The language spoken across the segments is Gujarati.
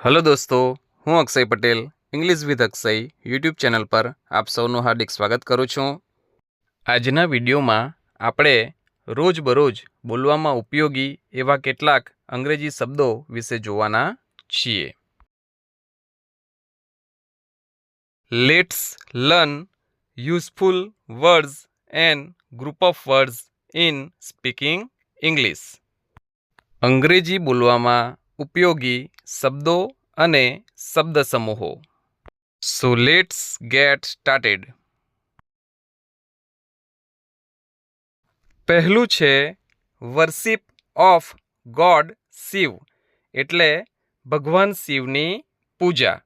હલો દોસ્તો હું Akshay Patel English with Akshay YouTube channel પર આપ સૌનું હાર્દિક સ્વાગત કરું છું આજના વિડીયોમાં આપણે રોજબરોજ બોલવામાં ઉપયોગી એવા કેટલાક અંગ્રેજી શબ્દો વિશે જોવાના છીએ. Let's learn useful words and group of words in speaking English અંગ્રેજી બોલવામાં ઉપયોગી શબ્દો અને શબ્દસમૂહો. સો લેટ્સ ગેટ સ્ટાર્ટેડ પહેલું છે વર્શિપ ઓફ ગોડ શિવ, એટલે ભગવાન શિવની પૂજા.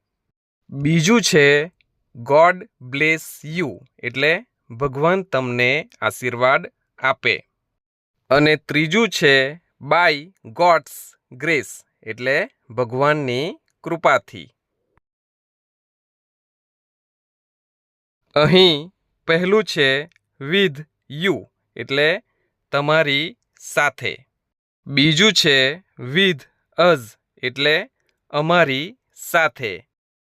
બીજું છે ગોડ બ્લેસ યુ એટલે ભગવાન તમને આશીર્વાદ આપે. અને ત્રીજું છે બાય ગોડ્સ ગ્રેસ એટલે ભગવાનની કૃપાથી. અહીં પહેલું છે વિથ યુ, એટલે તમારી સાથે. બીજું છે વિથ અઝ, એટલે અમારી સાથે.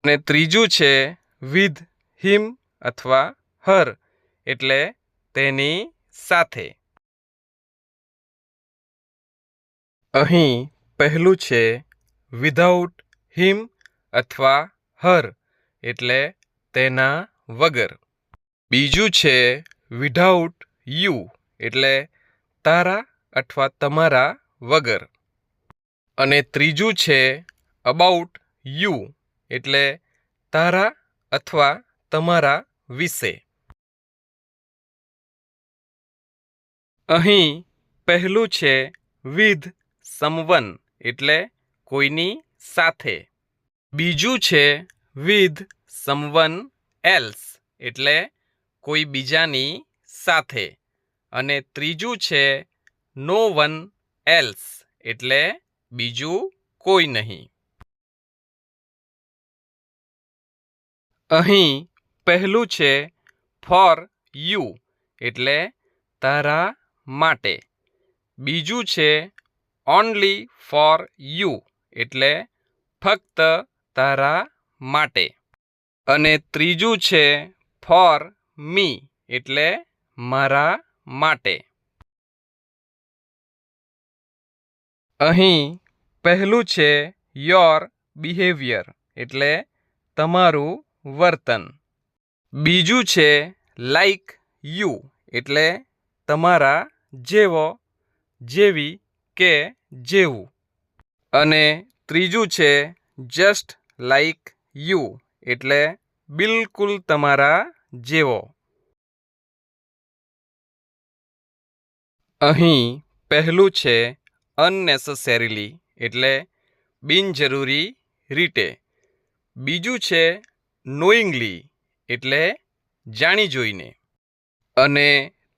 અને ત્રીજું છે વિથ હિમ અથવા હર, એટલે તેની સાથે. અહીં પહેલું છે વિધાઉટ હિમ અથવા હર એટલે તેના વગર. બીજું છે વિધાઉટ યુ એટલે તારા અથવા તમારા વગર. અને ત્રીજું છે અબાઉટ યુ એટલે તારા અથવા તમારા વિશે. અહીં પહેલું છે વિધ સમવન એટલે કોઈની સાથે. બીજું છે વિથ સમવન એલ્સ એટલે કોઈ બીજાની સાથે. અને ત્રીજું છે નો વન એલ્સ એટલે બીજું કોઈ નહીં. અહીં પહેલું છે ફોર યુ એટલે તારા માટે. બીજું છે ઓનલી ફોર યુ એટલે ફક્ત તારા માટે. અને ત્રીજું છે ફોર મી એટલે મારા માટે. અહીં પહેલું છે યોર બિહેવિયર એટલે તમારું વર્તન. બીજું છે લાઈક યુ એટલે તમારા જેવો, જેવી કે જેવું. અને ત્રીજું છે જસ્ટ લાઈક યુ એટલે બિલકુલ તમારા જેવો. અહીં પહેલું છે અનનેસેસરીલી એટલે બિનજરૂરી રીતે. બીજું છે નોઈંગલી એટલે જાણી જોઈને અને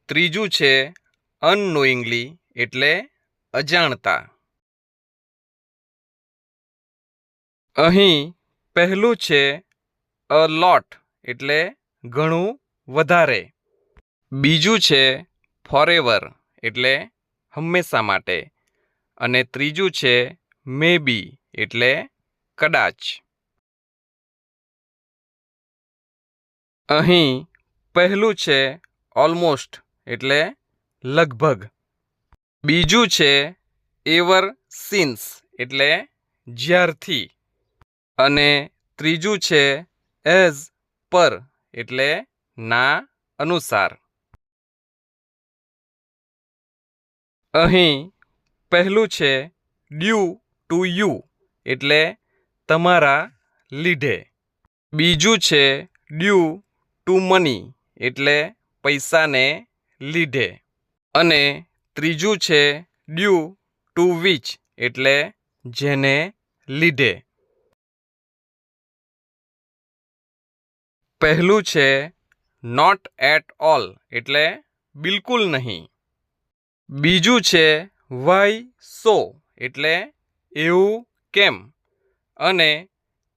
ત્રીજું છે અનનોઈંગલી એટલે અજાણતા. અહીં પહેલું છે અ લોટ એટલે ઘણું વધારે. બીજું છે ફોરેવર એટલે હંમેશા માટે. અને ત્રીજું છે મે બી એટલે કદાચ. અહીં પહેલું છે ઓલમોસ્ટ એટલે લગભગ. બીજું છે એવર સિન્સ, એટલે જ્યારથી. અને ત્રીજું છે એઝ પર, એટલે ના અનુસાર. અહીં પહેલું છે ડ્યુ ટુ યુ, એટલે તમારા લીધે. બીજું છે ડ્યુ ટુ મની, એટલે પૈસાને લીધે. અને ત્રીજું છે ડ્યુ ટુ વિચ, એટલે જેને લીધે. પહેલું છે નોટ એટ ઓલ, એટલે બિલકુલ નહીં. બીજું છે વાય સો, એટલે એવું કેમ? અને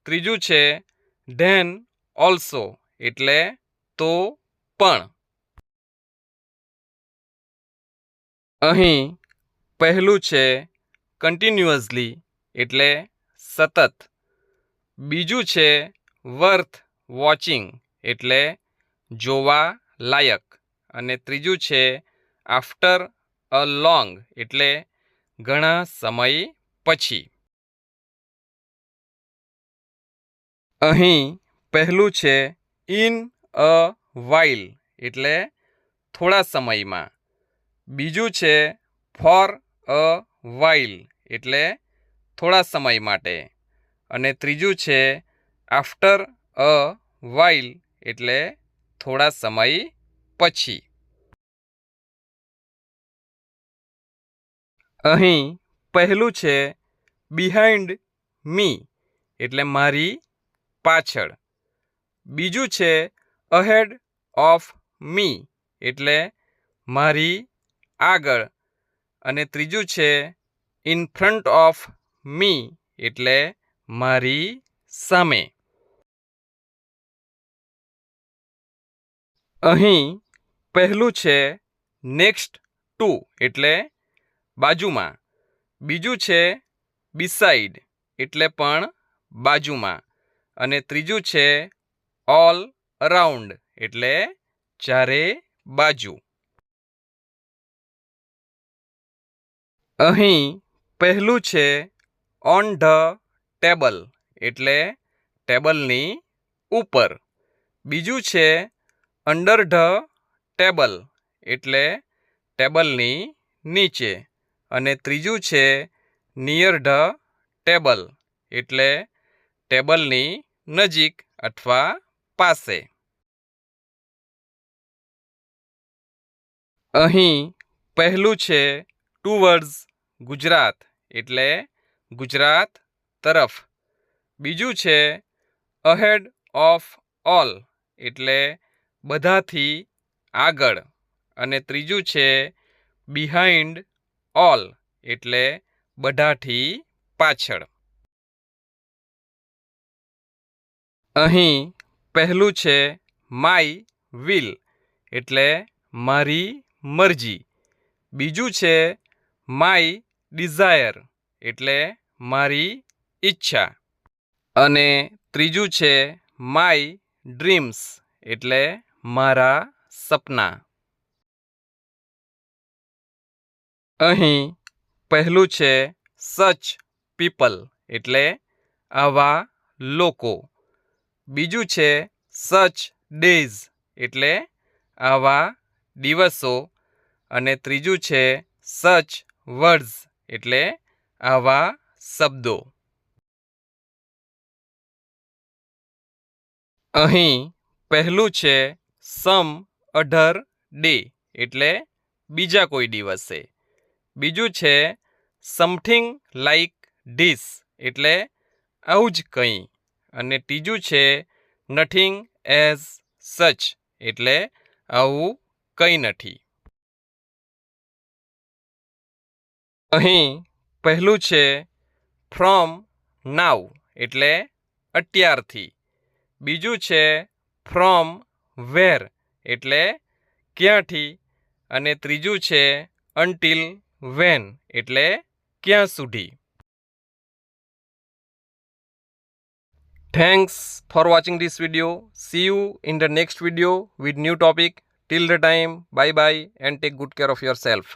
ત્રીજું છે ધેન ઓલ્સો, એટલે તો પણ. અહીં પહેલું છે કન્ટિન્યુઅસલી એટલે સતત. બીજું છે વર્થ વોચિંગ એટલે જોવા લાયક. અને ત્રીજું છે આફ્ટર અ લોંગ એટલે ઘણા સમય પછી. અહીં પહેલું છે ઇન અ વાઇલ એટલે થોડા સમયમાં. બીજું છે ફોર અ વાઇલ, એટલે થોડા સમય માટે. અને ત્રીજું છે આફ્ટર અ વાઇલ, એટલે થોડા સમય પછી. અહીં પહેલું છે બિહાઇન્ડ મી એટલે મારી પાછળ. બીજું છે અહેડ ઓફ મી એટલે મારી આગળ. અને ત્રીજું છે, ઇન ફ્રન્ટ ઓફ મી એટલે મારી સામે. અહીં પહેલું છે, નેક્સ્ટ ટુ એટલે બાજુમાં. બીજું છે, બિસાઇડ એટલે પણ બાજુમાં. અને ત્રીજું છે, ઓલ અરાઉન્ડ એટલે ચારે બાજુ. અહીં પહેલું છે ઓન ધ ટેબલ એટલે ટેબલની ઉપર. બીજું છે અંડર ધ ટેબલ એટલે ટેબલની નીચે. અને ત્રીજું છે નિયર ધ ટેબલ એટલે ટેબલની નજીક અથવા પાસે. અહીં પહેલું છે ટુવર્ડ્સ ગુજરાત. એટલે ગુજરાત તરફ. બીજું છે અહેડ ઓફ ઓલ એટલે બધાથી આગળ. અને ત્રીજું છે બિહાઇન્ડ ઓલ એટલે બધાથી પાછળ. અહીં પહેલું છે માય વિલ એટલે મારી મરજી. બીજું છે માય ડિઝાયર એટલે મારી ઈચ્છા. અને ત્રીજું છે માય ડ્રીમ્સ એટલે મારા સપના. અહીં પહેલું છે સચ પીપલ એટલે આવા લોકો. બીજું છે સચ ડેઝ એટલે આવા દિવસો. અને ત્રીજું છે સચ વર્ડ્સ એટલે આવા શબ્દો. અહીં પહેલું છે, સમ અઢર ડે એટલે બીજા કોઈ દિવસે. બીજું છે, સમથિંગ લાઈક ડીસ એટલે આવું જ કંઈ. અને ત્રીજું છે, નથિંગ એઝ સચ એટલે આવું કંઈ નથી. અહીં પહેલું છે ફ્રોમ નાવ એટલે અત્યારથી. બીજું છે ફ્રોમ વેર એટલે ક્યાંથી. અને ત્રીજું છે અનટિલ વેન એટલે ક્યાં સુધી. Thanks for watching this video see you in the next video with new topic till the time bye bye and take good care of yourself